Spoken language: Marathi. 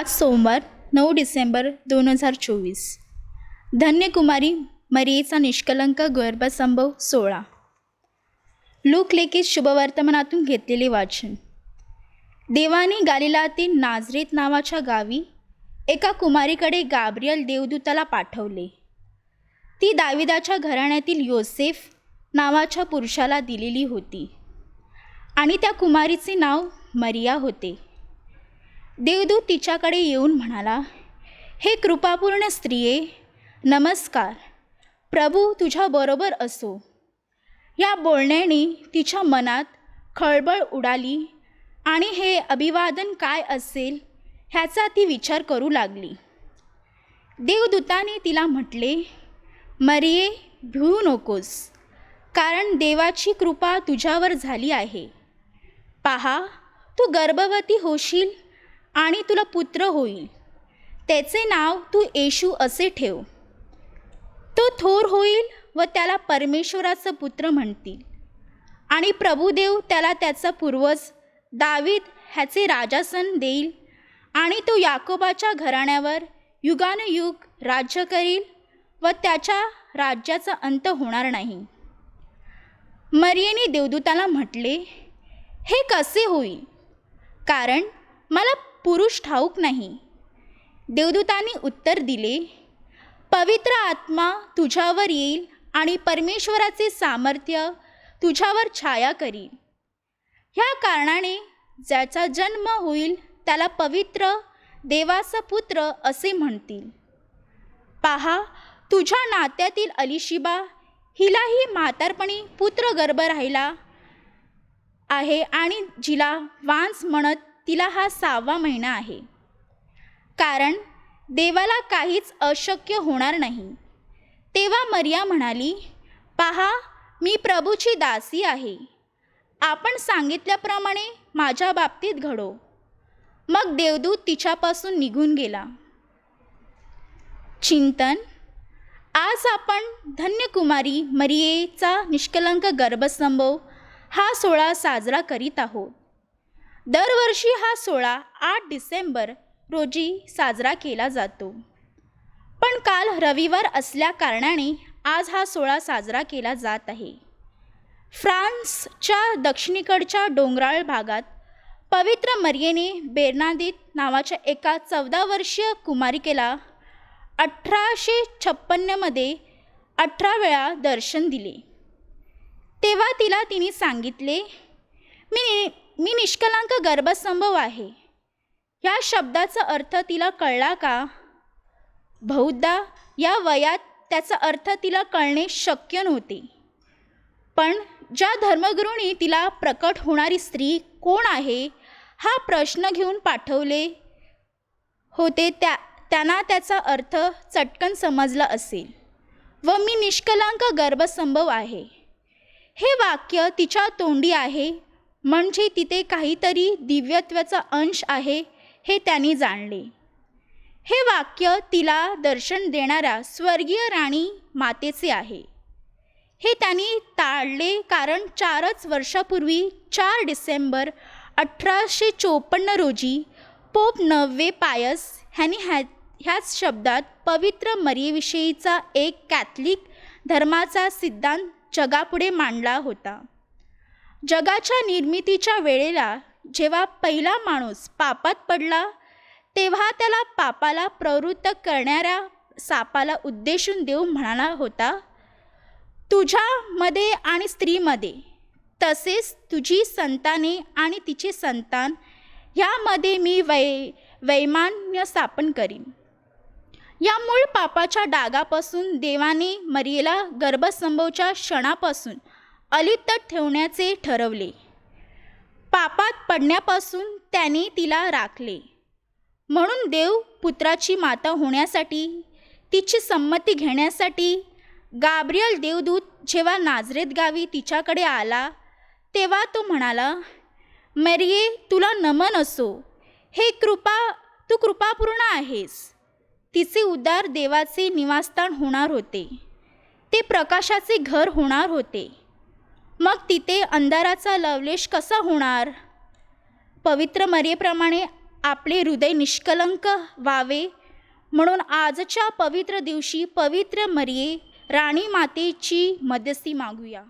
आज सोमवार नऊ डिसेंबर दोन हजार चोवीस. धन्यकुमारी मरियेचा निष्कलंक गर्भसंभव सोळा लोकलेखित शुभवर्तमानातून घेतलेले वाचन. देवाने गालिलातील नाझरेत नावाच्या गावी एका कुमारीकडे गाब्रियल देवदूताला पाठवले. ती दाविदाच्या घराण्यातील योसेफ नावाच्या पुरुषाला दिलेली होती आणि त्या कुमारीचे नाव मरिया होते. देवदूत तिच्याकडे येऊन म्हणाला हे कृपापूर्ण स्त्रिये नमस्कार. प्रभू तुझ्याबरोबर असो. या बोलण्याने तिच्या मनात खळबळ उडाली आणि हे अभिवादन काय असेल ह्याचा ती विचार करू लागली. देवदूताने तिला म्हटले मरिये भिवू नकोस कारण देवाची कृपा तुझ्यावर झाली आहे. पहा तू गर्भवती होशील आणि तुला पुत्र होईल. त्याचे नाव तू येशू असे ठेव. तो थोर होईल व त्याला परमेश्वराचं पुत्र म्हणतील. आणि प्रभुदेव त्याला त्याचा पूर्वज दावीद ह्याचे राजासन देईल आणि तो याकोबाच्या घराण्यावर युगानुयुग राज्य करील व त्याच्या राज्याचा अंत होणार नाही. मरियेने देवदूताला म्हटले हे कसे होईल? कारण मला पुरुष ठाऊक नाही. देवदूतांनी उत्तर दिले पवित्र आत्मा तुझ्यावर येईल आणि परमेश्वराचे सामर्थ्य तुझ्यावर छाया करील. ह्या कारणाने ज्याचा जन्म होईल त्याला पवित्र देवाचा पुत्र असे म्हणतील. पहा तुझ्या नात्यातील अलिशिबा हिलाही म्हातारपणी पुत्र गर्भ राहिला आहे आणि जिला वांस म्हणत तिला हा सहावा महिना आहे. कारण देवाला काहीच अशक्य होणार नाही. तेव्हा मर्या म्हणाली पहा मी प्रभूची दासी आहे. आपण सांगितल्याप्रमाणे माझ्या बाबतीत घडो. मग देवदूत तिच्यापासून निघून गेला. चिंतन आज आपण धन्यकुमारी मरियेचा निष्कलंक गर्भसंभव हा सोहळा साजरा करीत आहोत. दरवर्षी हा सोहळा आठ डिसेंबर रोजी साजरा केला जातो. पण काल रविवार असल्या कारणाने आज हा सोहळा साजरा केला जात आहे. फ्रान्सच्या दक्षिणेकडच्या डोंगराळ भागात पवित्र मर्येने बेर्नादीत नावाच्या एका चौदा वर्षीय कुमारिकेला अठराशे छप्पन्नमध्ये अठरा वेळा दर्शन दिले. तेव्हा तिला तिने सांगितले मी मी निष्कलांक गर्भसंभव आहे. ह्या शब्दाचा अर्थ तिला कळला का? बहुधा या वयात त्याचा अर्थ तिला कळणे शक्य नव्हते. पण ज्या धर्मगुरूंनी तिला प्रकट होणारी स्त्री कोण आहे हा प्रश्न घेऊन पाठवले होते त्या त्यांना त्याचा अर्थ चटकन समजला असेल. व मी निष्कलांक गर्भसंभव आहे. हे वाक्य तिच्या तोंडी आहे म्हणजे तिथे काहीतरी दिव्यत्वाचा अंश आहे हे त्यांनी जाणले. हे वाक्य तिला दर्शन देणाऱ्या स्वर्गीय राणी मातेचे आहे. हे त्यांनी टाळले कारण चारच वर्षापूर्वी चार डिसेंबर अठराशे चोपन्न रोजी पोप नववे पायस ह्यांनी ह्या ह्याच शब्दात पवित्र मरियेविषयीचा एक कॅथलिक धर्माचा सिद्धांत जगापुढे मांडला होता. जगाच्या निर्मितीच्या वेळेला जेव्हा पहिला माणूस पापात पडला तेव्हा त्याला पापाला प्रवृत्त करणाऱ्या सापाला उद्देशून देव म्हणाला होता तुझ्यामध्ये आणि स्त्रीमध्ये तसेच तुझी संताने आणि तिचे संतान ह्यामध्ये मी वै वैमान्य स्थापन करीन. या मूळ पापाच्या डागापासून देवाने मरियेला गर्भसंभवच्या क्षणापासून अलिप्त ठेवण्याचे ठरवले. पापात पडण्यापासून त्याने तिला राखले. म्हणून देव पुत्राची माता होण्यासाठी तिची संमती घेण्यासाठी गाब्रियल देवदूत जेव्हा नाझरेत गावी तिच्याकडे आला तेव्हा तो म्हणाला मरिये तुला नमन असो. हे कृपा तू कृपापूर्ण आहेस. तिचे उदार देवाचे निवासस्थान होणार होते. ते प्रकाशाचे घर होणार होते. मग तिथे अंधाराचा लवलेश कसा होणार? पवित्र मर्येप्रमाणे आपले हृदय निष्कलंक व्हावे म्हणून आजच्या पवित्र दिवशी पवित्र मरिये राणी मातेची मध्यस्थी मागूया.